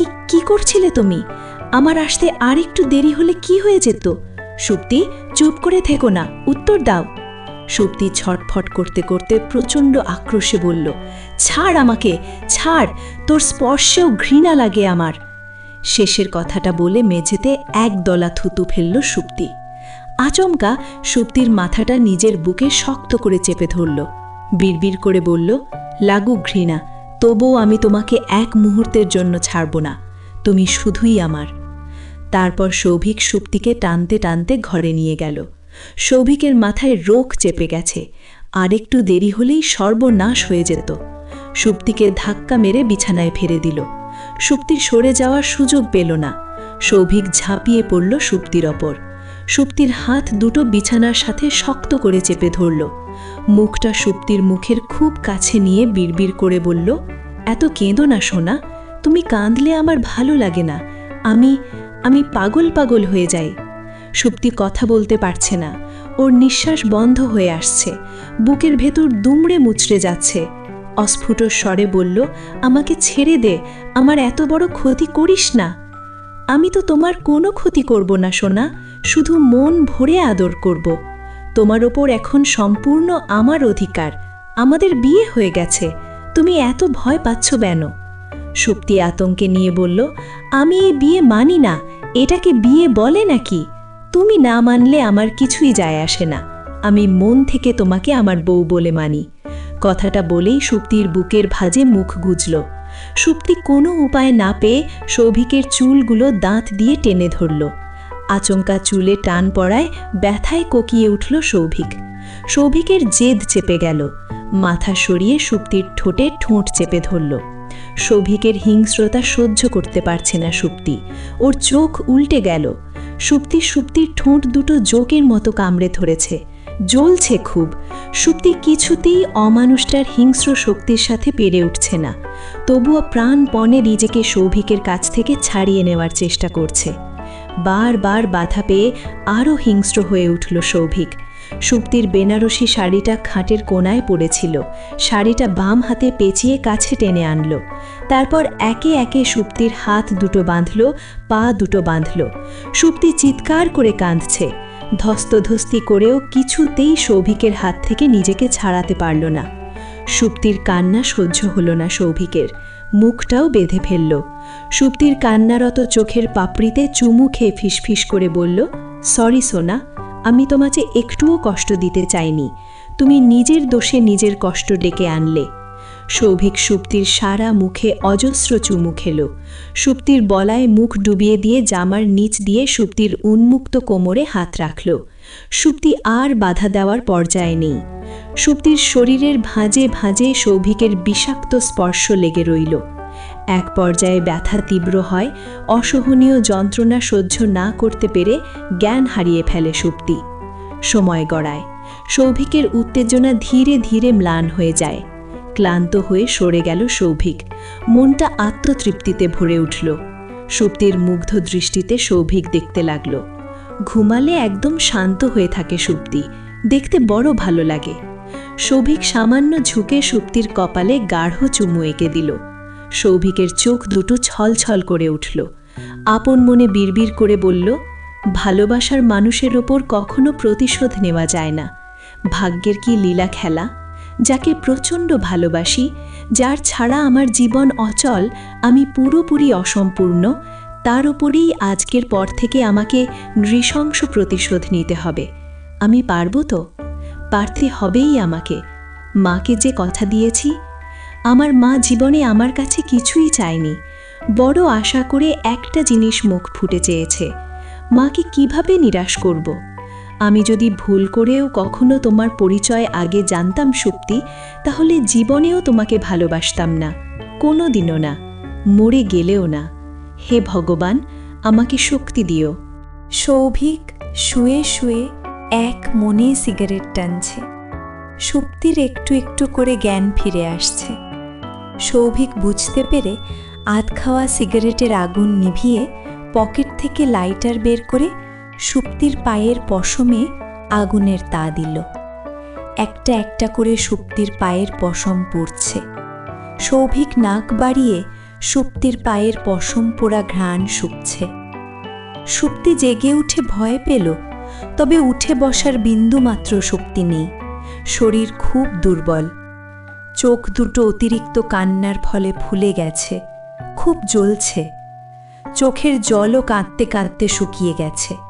কি কি করছিলে তুমি? আমার আসতে আর একটু দেরি হলে কি হয়ে যেত? সুপ্তি, চুপ করে থেকো না, উত্তর দাও। সুপ্তি ছটফট করতে করতে প্রচণ্ড আক্রোশে বলল, ছাড় আমাকে, ছাড়, তোর স্পর্শেও ঘৃণা লাগে আমার। শেষের কথাটা বলে মেঝেতে এক দলা থুতু ফেলল সুপ্তি। আচমকা সুপ্তির মাথাটা নিজের বুকে শক্ত করে চেপে ধরল। বিড়বিড় করে বলল, লাগু ঘৃণা তবুও আমি তোমাকে এক মুহূর্তের জন্য ছাড়ব না। তুমি শুধুই আমার। তারপর সৌভিক সুপ্তিকে টানতে টানতে ঘরে নিয়ে গেল। সৌভিকের মাথায় রোগ চেপে গেছে। আরেকটু দেরি হলেই সর্বনাশ হয়ে যেত। সুপ্তিকে ধাক্কা মেরে বিছানায় ফেলে দিল। সুপ্তি সরে যাওয়ার সুযোগ পেল না। সৌভিক ঝাঁপিয়ে পড়ল সুপ্তির ওপর। সুপ্তির হাত দুটো বিছানার সাথে শক্ত করে চেপে ধরল। মুখটা সুপ্তির মুখের খুব কাছে নিয়ে বিড়বিড় করে বলল, এত কেঁদো না সোনা, তুমি কাঁদলে আমার ভালো লাগে না। আমি আমি পাগল পাগল হয়ে যাই। সুপ্তি কথা বলতে পারছে না। ওর নিঃশ্বাস বন্ধ হয়ে আসছে। বুকের ভেতর দুমড়ে মুচড়ে যাচ্ছে। অস্ফুট স্বরে বলল, আমাকে ছেড়ে দে, আমার এত বড় ক্ষতি করিস না। আমি তো তোমার কোনো ক্ষতি করব না, সোনা। শুধু মন ভরে আদর করব। তোমার ওপর এখন সম্পূর্ণ আমার অধিকার। আমাদের বিয়ে হয়ে গেছে। তুমি এত ভয় পাচ্ছ কেন? সুপ্তি আতঙ্কে নিয়ে বলল, আমি এই বিয়ে মানি না। এটাকে বিয়ে বলে নাকি? তুমি না মানলে আমার কিছুই যায় আসে না। আমি মন থেকে তোমাকে আমার বউ বলে মানি। কথাটা বলেই সুপ্তির বুকের ভাজে মুখ গুজল। সুপ্তি কোনো উপায় না পেয়ে সৌভিকের চুলগুলো দাঁত দিয়ে টেনে ধরল। আচমকা চুলে টান পড়ায় ব্যথায় কোকিয়ে উঠল সৌভিক সৌভিকের জেদ চেপে গেল। মাথা সরিয়ে সুপ্তির ঠোঁটে ঠোঁট চেপে ধরল। সৌভিকের হিংস্রতা সহ্য করতে পারছে না সুপ্তি। ওর চোখ উল্টে গেল। সুপ্তি সুপ্তির ঠোঁট দুটো জোকের মতো কামড়ে ধরেছে। জ্বলছে খুব। সুপ্তি কিছুতেই অমানুষটার হিংস্র শক্তির সাথে পেরে উঠছে না। তবুও প্রাণপণে নিজেকে সৌভিকের কাছ থেকে ছাড়িয়ে নেওয়ার চেষ্টা করছে। বারবার বাধা পেয়ে আরও হিংস্র হয়ে উঠল সৌভিক। সুপ্তির বেনারসি শাড়িটা খাটের কোনায় পড়েছিল। শাড়িটা বাম হাতে পেঁচিয়ে কাছে টেনে আনলো। তারপর একে একে সুপ্তির হাত দুটো বাঁধল, পা দুটো বাঁধল। সুপ্তি চিৎকার করে কাঁদছে। ধস্তধস্তি করেও কিছুতেই সৌভিকের হাত থেকে নিজেকে ছাড়াতে পারল না। সুপ্তির কান্না সহ্য হলো না সৌভিকের। মুখটাও বেঁধে ফেলল। সুপ্তির কান্নারত চোখের পাপড়িতে চুমু খেয়ে ফিসফিস করে বলল, সরি সোনা, আমি তোমাকে একটুও কষ্ট দিতে চাইনি। তুমি নিজের দোষে নিজের কষ্ট ডেকে আনলে। সৌভিক সুপ্তির সারা মুখে অজস্র চুমু খেল। সুপ্তির বলায় মুখ ডুবিয়ে দিয়ে জামার নিচ দিয়ে সুপ্তির উন্মুক্ত কোমরে হাত রাখল। সুপ্তি আর বাধা দেওয়ার পর্যায়ে নেই। সুপ্তির শরীরের ভাঁজে ভাঁজে সৌভিকের বিষাক্ত স্পর্শ লেগে রইল। এক পর্যায়ে ব্যথা তীব্র হয়, অসহনীয় যন্ত্রণা সহ্য না করতে পেরে জ্ঞান হারিয়ে ফেলে সুপ্তি। সময় গড়ায়। সৌভিকের উত্তেজনা ধীরে ধীরে ম্লান হয়ে যায়। ক্লান্ত হয়ে সরে গেল সৌভিক। মনটা আত্মতৃপ্তিতে ভরে উঠল। সুপ্তির মুগ্ধ দৃষ্টিতে সৌভিক দেখতে লাগল। ঘুমালে একদম শান্ত হয়ে থাকে সুপ্তি। দেখতে বড় ভালো লাগে। সৌভিক সামান্য ঝুঁকে সুপ্তির কপালে গাঢ় চুমু এঁকে দিল। সৌভিকের চোখ দুটো ছলছল করে উঠল। আপন মনে বিড়বিড় করে বলল, ভালোবাসার মানুষের ওপর কখনো প্রতিশোধ নেওয়া যায় না। ভাগ্যের কি লীলা খেলা? যাকে প্রচণ্ড ভালোবাসি, যার ছাড়া আমার জীবন অচল, আমি পুরোপুরি অসম্পূর্ণ, তার উপরেই আজকের পর থেকে আমাকে নৃশংস প্রতিশোধ নিতে হবে। আমি পারব তো? পারতে হবেই আমাকে। মাকে যে কথা দিয়েছি, আমার মা জীবনে আমার কাছে কিছুই চায়নি। বড় আশা করে একটা জিনিস মুখ ফুটে চেয়েছে। মাকে কীভাবে নিরাশ করব? আমি যদি ভুল করেও কখনো তোমার পরিচয় আগে জানতাম সুপ্তি, তাহলে জীবনেও তোমাকে ভালোবাসতাম না কোনো দিনও না, মরে গেলেও না। হে ভগবান, আমাকে শক্তি দিও। সৌভিক শুয়ে শুয়ে এক মনে সিগারেট টানছে। সুপ্তির একটু একটু করে জ্ঞান ফিরে আসছে। সৌভিক বুঝতে পেরে আধ খাওয়া সিগারেটের আগুন নিভিয়ে পকেট থেকে লাইটার বের করে সুপ্তির পায়ের পশমে আগুনের তা দিল। একটা একটা করে সুপ্তির পায়ের পশম পড়ছে। সৌভিক নাক বাড়িয়ে সুপ্তির পায়ের পশম পোড়া ঘ্রাণ শুকছে। সুপ্তি জেগে উঠে ভয় পেল, তবে উঠে বসার বিন্দুমাত্র শক্তি নেই। শরীর খুব দুর্বল। চোখ দুটো অতিরিক্ত কান্নার ফলে ফুলে গেছে, খুব জ্বলছে। চোখের জলও কাঁদতে কাঁদতে শুকিয়ে গেছে।